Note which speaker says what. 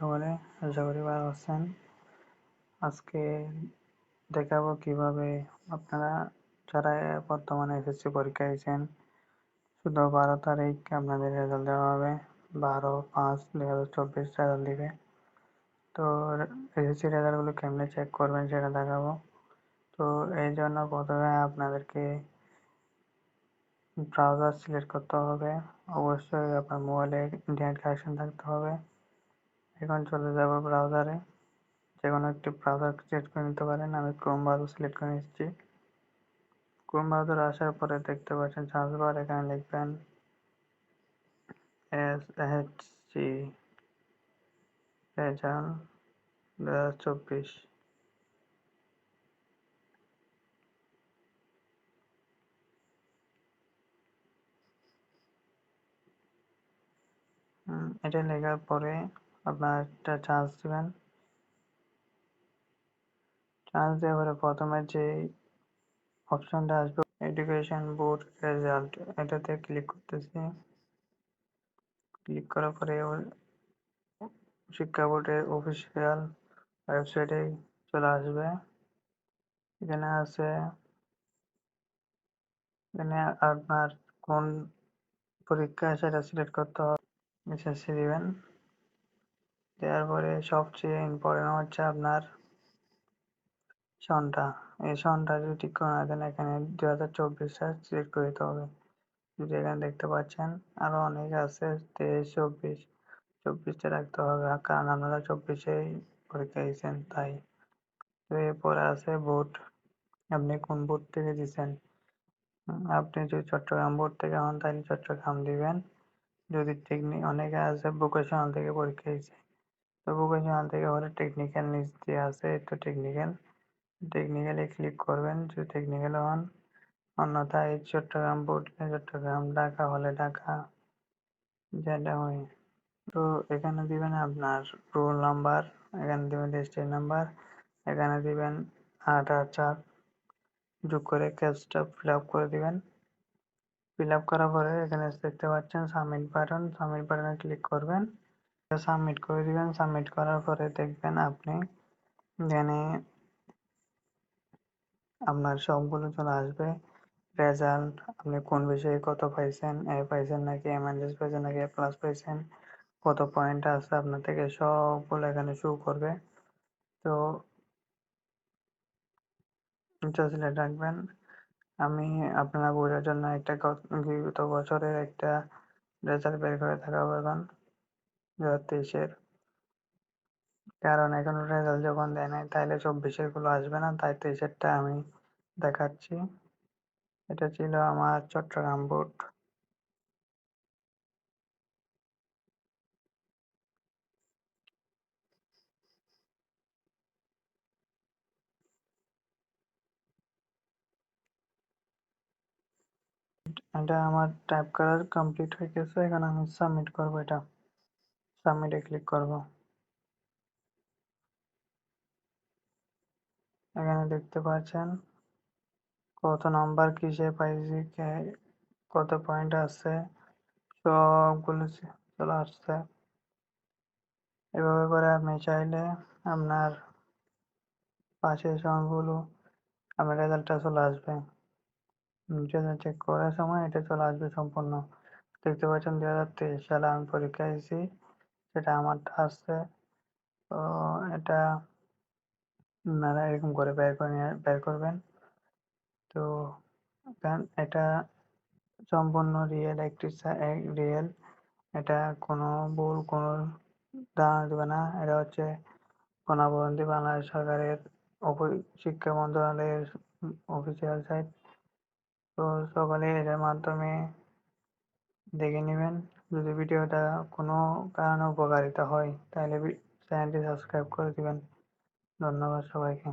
Speaker 1: সকলে, আশা করি ভালো আছেন। আজকে দেখাবো কীভাবে আপনারা যারা বর্তমানে এসএসসি পরীক্ষা দিয়েছেন, শুধু বারো তারিখ আপনাদের রেজাল্ট দেওয়া হবে। বারো পাঁচ দুই হাজার চব্বিশ রেজাল্ট দিবে। তো এসএসসি রেজাল্টগুলো কেমনে চেক করবেন সেটা দেখাবো। তো এই জন্য প্রথমে আপনাদেরকে ব্রাউজার সিলেক্ট করতে হবে। অবশ্যই আপনার মোবাইলে ইন্টারনেট কানেকশন থাকতে হবে। এখন চলে যাব ব্রাউজারে যে কোনো একটি ব্রাউজার সিলেক্ট করে নিতে পারেন। আমি ক্রোম ব্রাউজার সিলেক্ট করে নিচ্ছি। ক্রোম ব্রাউজার আসার পরে দেখতে পাচ্ছেন সার্চ বার এখানে লিখবেন এস এইচ সি রেজাল্ট দু হাজার চব্বিশ এটা লেখার পরে আপনার একটা চান্স দেবেন। চান্স দেওয়ার পরে প্রথমে যে অপশনটা আসবে এডুকেশন বোর্ড রেজাল্ট এটাতে ক্লিক করতেছি। ক্লিক করার পরে শিক্ষা বোর্ডের অফিসিয়াল ওয়েবসাইটে চলে আসবে। এখানে আছে, এখানে আপনার কোন পরীক্ষা সেটা সিলেক্ট করতে হবে এসএসসি দিবেন দেওয়ার পরে সবচেয়ে ইম্পর্টেন্ট হচ্ছে আপনার সনটা। এই সনটা যদি ঠিক করে না দেন, এখানে দু হাজার চব্বিশটা সিলেক্ট করে দিতে হবে। যদি এখানে দেখতে পাচ্ছেন, আরও অনেক আছে, তেইশ, চব্বিশ। চব্বিশটা রাখতে হবে, কারণ আপনারা চব্বিশেই পরীক্ষা দিয়েছেন, তাই। তো এরপরে আছে বোর্ড আপনি কোন বোর্ড থেকে দিচ্ছেন আপনি যদি চট্টগ্রাম বোর্ড থেকে হন, তাহলে চট্টগ্রাম দিবেন। যদি টেকনিক অনেকে আছে ভোকেশনাল থেকে পরীক্ষা দিচ্ছে তো ভোকেশনাল থেকে হলে টেকনিক্যাল নিচ দিয়ে আছে তো টেকনিক্যাল টেকনিক্যালে ক্লিক করবেন, যদি টেকনিক্যাল হন, অন্যথায় চট্টগ্রাম বোর্ড চট্টগ্রাম ঢাকা হলে ঢাকা, যেটা হয়। তো এখানে দিবেন আপনার রোল নাম্বার এখানে দিবেন রেজিস্ট্রি নাম্বার এখানে দিবেন আট আট চার। যোগ করে ক্যাশটা ফিল আপ করে দিবেন। ফিল আপ করার পরে এখানে দেখতে পাচ্ছেন সাবমিট বাটন সাবমিট বাটনে ক্লিক করবেন। সাবমিট করে দিবেন। সাবমিট করার পরে দেখবেন আপনি এখানে আপনার সবগুলো চলে আসবে। রেজাল্ট আপনি কোন বিষয়ে কত পাইছেন এ পাইছেন নাকি এস পাইছেন নাকি এ প্লাস পাইছেন, কত পয়েন্ট আছে আপনার থেকে সবগুলো এখানে শো করবে। তো সিলেক্ট রাখবেন। আমি আপনারা বোঝার জন্য একটা গত বছরের একটা রেজাল্ট বের করে দেখাবো এখন। দু তেইশের কারণ এখনও রেজাল্ট যখন দেয় নাই, তাইলে চব্বিশেরগুলো আসবে না, তাই তেইশেরটা আমি দেখাচ্ছি। এটা ছিল আমার চট্টগ্রাম বোর্ড এটা আমার টাইপ করার কমপ্লিট হয়ে গেছে, এখন আমি সাবমিট করব এটা। সাবমিটে ক্লিক করব। এখানে দেখতে পাচ্ছেন কত নাম্বার কিসে পাইছি কত পয়েন্ট আছে, সবগুলো চলে আসছে। এভাবে করে আপনি চাইলে আপনার পাশের সবগুলো আপনার রেজাল্টটা চলে আসবে। চেক করার সময় এটা চলে আসবে সম্পূর্ণ। দেখতে পাচ্ছেন দু হাজার তেইশ সালে আমি পরীক্ষা দিয়েছি। সেটা আমার আসছে তো এটা আপনারা এরকম করে বের করে বের করবেন। তো এটা সম্পূর্ণ রিয়েল একটি রিয়েল এটা কোনো ভুল, কোনো ধারণা দেবে না। এটা হচ্ছে গণপ্রজাতন্ত্রী বাংলাদেশ সরকারের শিক্ষা মন্ত্রণালয়ের অফিসিয়াল সাইট তো সকলে এটার মাধ্যমে দেখে নেবেন। যদি ভিডিওটা কোনো কারণে উপকারিতা হয় তাহলে চ্যানেলটি সাবস্ক্রাইব করে দিবেন। ধন্যবাদ সবাইকে।